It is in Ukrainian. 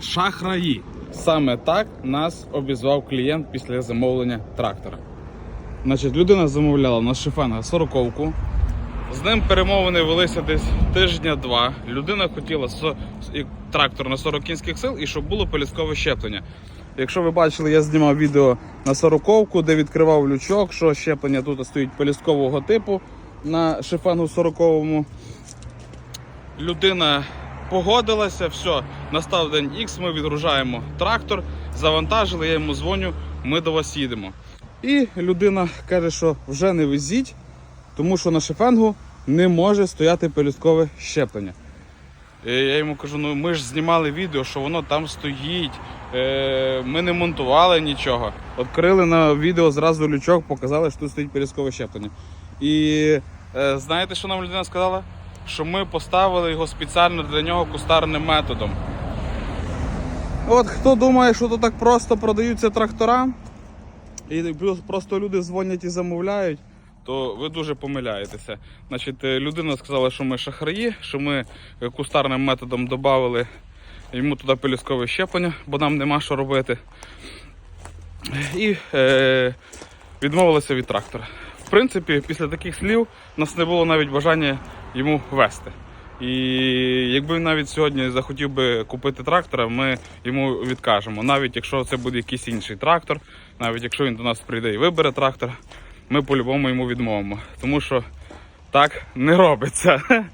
Шахраї. Саме так нас обізвав клієнт після замовлення трактора. Значить, людина замовляла на шифена сороковку. З ним перемовини велися десь тижня-два. Людина хотіла трактор на 40 кінських сил і щоб було поліскове щеплення. Якщо ви бачили, я знімав відео на сороковку, де відкривав лючок, що щеплення тут стоїть поліскового типу на шифену 40-му. Людина погодилася, все, настав день X, ми відгружаємо трактор, завантажили, я йому дзвоню, ми до вас їдемо. І людина каже, що вже не везіть, тому що на шифенгу не може стояти пелюсткове щеплення. І я йому кажу, ну ми ж знімали відео, що воно там стоїть. Е, ми не монтували нічого. Відкрили на відео зразу лючок, показали, що тут стоїть пелюсткове щеплення. І е, знаєте, що нам людина сказала? Що ми поставили його спеціально для нього кустарним методом. От хто думає, що то так просто продаються трактора, і просто люди дзвонять і замовляють, то ви дуже помиляєтеся. Значить, е, людина сказала, що ми шахраї, що ми кустарним методом додали йому туди пелюсткове щеплення, бо нам нема що робити. І е, відмовилися від трактора. В принципі, після таких слів у нас не було навіть бажання йому вести. І якби він навіть сьогодні захотів би купити трактора, ми йому відкажемо. Навіть якщо це буде якийсь інший трактор, навіть якщо він до нас прийде і вибере трактор, ми по-любому йому відмовимо. Тому що так не робиться.